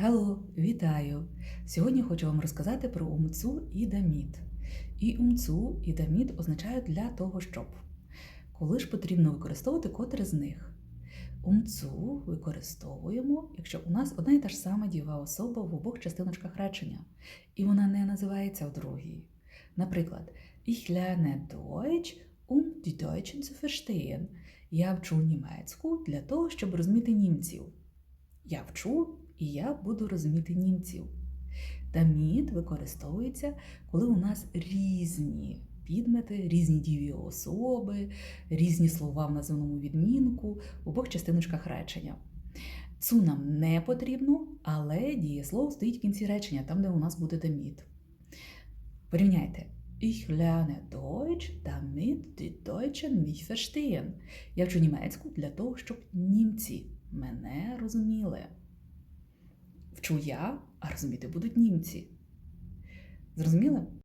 Hello, вітаю! Сьогодні хочу вам розказати про умцу і даміт. І умцу, і даміт означають для того, щоб. Коли ж потрібно використовувати котре з них? Умцу використовуємо, якщо у нас одна і та ж сама дієва особа в обох частиночках речення, і вона не називається в другій. Наприклад, Ich lerne Deutsch, um die Deutschen zu verstehen. Я вчу німецьку для того, щоб розуміти німців. Я вчу і я буду розуміти німців. Даміт використовується, коли у нас різні підмети, різні дієві особи, різні слова в названому відмінку в обох частиночках речення. Цу нам не потрібно, але дієслово стоїть в кінці речення, там, де у нас буде даміт. Порівняйте. Ich lerne Deutsch, damit die Deutschen mich verstehen. Я вчу німецьку для того, щоб німці мене розуміли. Вчу я, а розуміти будуть німці. Зрозуміли?